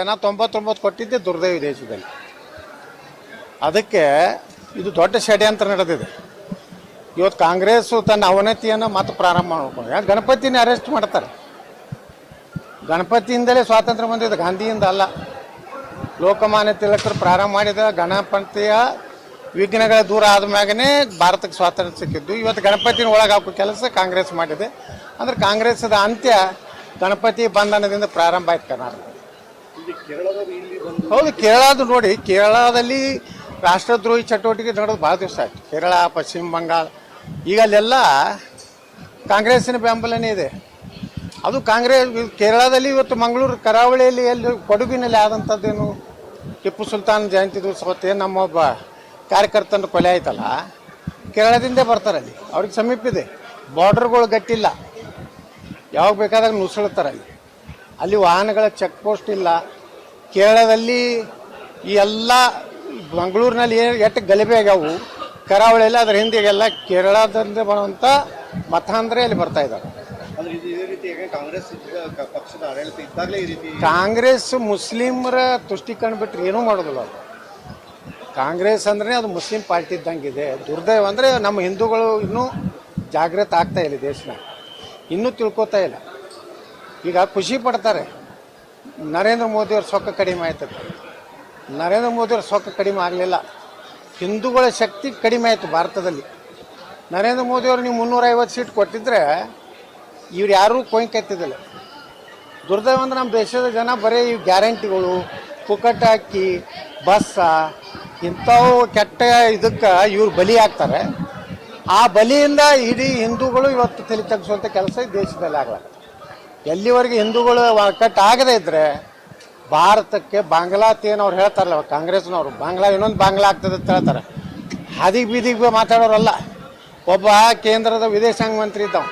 ಜನ ತೊಂಬತ್ತೊಂಬತ್ತು ಕೊಟ್ಟಿದ್ದೆ ದುರ್ದೈವ ದೇಶದಲ್ಲಿ. ಅದಕ್ಕೆ ಇದು ದೊಡ್ಡ ಷಡ್ಯಂತ್ರ ನಡೆದಿದೆ. ಇವತ್ತು ಕಾಂಗ್ರೆಸ್ ತನ್ನ ಅವನತಿಯನ್ನು ಮತ್ತೆ ಪ್ರಾರಂಭ ಮಾಡ್ಕೊಂಡು ಯಾಕೆ ಗಣಪತಿನೇ ಅರೆಸ್ಟ್ ಮಾಡ್ತಾರೆ. ಗಣಪತಿಯಿಂದಲೇ ಸ್ವಾತಂತ್ರ್ಯ ಬಂದಿದೆ, ಗಾಂಧಿಯಿಂದ ಅಲ್ಲ. ಲೋಕಮಾನ್ಯ ತಿಲಕರು ಪ್ರಾರಂಭ ಮಾಡಿದ ಗಣಪತಿಯ ವಿಘ್ನಗಳ ದೂರ ಆದ ಮ್ಯಾಗನೇ ಭಾರತಕ್ಕೆ ಸ್ವಾತಂತ್ರ್ಯ ಸಿಕ್ಕಿದ್ದು. ಇವತ್ತು ಗಣಪತಿನ ಒಳಗೆ ಕೆಲಸ ಕಾಂಗ್ರೆಸ್ ಮಾಡಿದೆ. ಅಂದ್ರೆ ಕಾಂಗ್ರೆಸ್ದ ಅಂತ್ಯ ಗಣಪತಿ ಬಂಧನದಿಂದ ಪ್ರಾರಂಭ ಆಯ್ತು ಕರ್ನಾಟಕ ಹೌದು ಕೇರಳದ ನೋಡಿ, ಕೇರಳದಲ್ಲಿ ರಾಷ್ಟ್ರದ್ರೋಹಿ ಚಟುವಟಿಕೆ ನಡೆದು ಭಾಳ ದಿವಸ ಆಯ್ತು. ಕೇರಳ, ಪಶ್ಚಿಮ ಬಂಗಾಳ, ಈಗ ಅಲ್ಲೆಲ್ಲ ಕಾಂಗ್ರೆಸ್ಸಿನ ಬೆಂಬಲನೇ ಇದೆ. ಅದು ಕಾಂಗ್ರೆಸ್, ಕೇರಳದಲ್ಲಿ ಇವತ್ತು ಮಂಗಳೂರು ಕರಾವಳಿಯಲ್ಲಿ ಎಲ್ಲಿ ಕೊಡಗಿನಲ್ಲಿ ಆದಂಥದ್ದೇನು? ಟಿಪ್ಪು ಸುಲ್ತಾನ್ ಜಯಂತಿ ದಿವಸ ನಮ್ಮೊಬ್ಬ ಕಾರ್ಯಕರ್ತನ ಕೊಲೆ ಆಯ್ತಲ್ಲ, ಕೇರಳದಿಂದೇ ಬರ್ತಾರೆ ಅಲ್ಲಿ. ಅವ್ರಿಗೆ ಸಮೀಪ ಇದೆ. ಬಾರ್ಡರ್ಗಳು ಗಟ್ಟಿಲ್ಲ. ಯಾವಾಗ ಬೇಕಾದಾಗ ನುಸುಳುತ್ತಾರೆ ಅಲ್ಲಿ. ಅಲ್ಲಿ ವಾಹನಗಳ ಚೆಕ್ ಪೋಸ್ಟ್ ಇಲ್ಲ. ಕೇರಳದಲ್ಲಿ ಈ ಎಲ್ಲ ಮಂಗಳೂರಿನಲ್ಲಿ ಏನು ಎಷ್ಟು ಗಲಭೆ ಆಗ್ಯಾವು ಕರಾವಳಿಯಲ್ಲಿ ಅದ್ರ ಹಿಂದೆಗೆಲ್ಲ ಕೇರಳದಿಂದ ಬರುವಂಥ ಮತಾಂಧ್ರೆ ಅಲ್ಲಿ ಬರ್ತಾ ಇದ್ದಾರೆ ಇದು ಇದೇ ಕಾಂಗ್ರೆಸ್ ಇದ್ದ ಕ- ಪಕ್ಷದ ಆಡಳಿತ ಇದ್ದಾಗಲೇ ಈ ರೀತಿ ಕಾಂಗ್ರೆಸ್ ಮುಸ್ಲಿಮರ ತುಷ್ಟೀಕರಣ ಬಿಟ್ಟರೆ ಏನೂ ಮಾಡೋದಿಲ್ಲ ಅದು. ಕಾಂಗ್ರೆಸ್ ಅಂದ್ರೆ ಅದು ಮುಸ್ಲಿಂ ಪಾರ್ಟಿ ಇದ್ದಂಗಿದೆ. ದುರ್ದೈವ ಅಂದರೆ ನಮ್ಮ ಹಿಂದೂಗಳು ಇನ್ನೂ ಜಾಗೃತ ಆಗ್ತಾ ಇಲ್ಲ ದೇಶನ. ಇನ್ನೂ ತಿಳ್ಕೊತಾ ಇಲ್ಲ. ಈಗ ಖುಷಿ ಪಡ್ತಾರೆ. ನರೇಂದ್ರ ಮೋದಿಯವ್ರ ಸೊಕ್ಕ ಕಡಿಮೆ ಆಯ್ತು. ನರೇಂದ್ರ ಮೋದಿಯವ್ರ ಸೊಕ್ಕ ಕಡಿಮೆ ಆಗಲಿಲ್ಲ. ಹಿಂದೂಗಳ ಶಕ್ತಿ ಕಡಿಮೆ ಆಯಿತು ಭಾರತದಲ್ಲಿ. ನರೇಂದ್ರ ಮೋದಿಯವರು ನೀವು ಮುನ್ನೂರೈವತ್ತು ಸೀಟ್ ಕೊಟ್ಟಿದ್ರೆ ಇವ್ರು ಯಾರೂ ಕೊಯ್ಕೆತ್ತಿದ್ದಿಲ್ಲ ದುರ್ದೈವ ಅಂದ್ರೆ ನಮ್ಮ ದೇಶದ ಜನ ಬರೀ ಈ ಗ್ಯಾರಂಟಿಗಳು ಪುಕ್ಕಟ್ಟ ಅಕ್ಕಿ ಬಸ್ಸ ಇಂಥವು ಕೆಟ್ಟ ಇದಕ್ಕೆ ಇವ್ರು ಬಲಿ ಆಗ್ತಾರೆ ಆ ಬಲಿಯಿಂದ ಇಡೀ ಹಿಂದೂಗಳು ಇವತ್ತು ತಲೆ ತಗ್ಸುವಂಥ ಕೆಲಸ ಈ ದೇಶದಲ್ಲಿ ಆಗ್ಲಾಕ ಎಲ್ಲಿವರೆಗೆ ಹಿಂದೂಗಳು ಕಟ್ ಆಗದೇ ಇದ್ರೆ ಭಾರತಕ್ಕೆ ಬಾಂಗ್ಲಾತೇನು ಅವ್ರು ಹೇಳ್ತಾರಲ್ಲ, ಕಾಂಗ್ರೆಸ್ನವರು, ಬಾಂಗ್ಲಾ ಇನ್ನೊಂದು ಬಾಂಗ್ಲಾ ಆಗ್ತದೆ ಅಂತ ಹೇಳ್ತಾರೆ. ಹಾದಿಗೆ ಬೀದಿಗೆ ಮಾತಾಡೋರಲ್ಲ. ಒಬ್ಬ ಕೇಂದ್ರದ ವಿದೇಶಾಂಗ ಮಂತ್ರಿ ಇದ್ದವ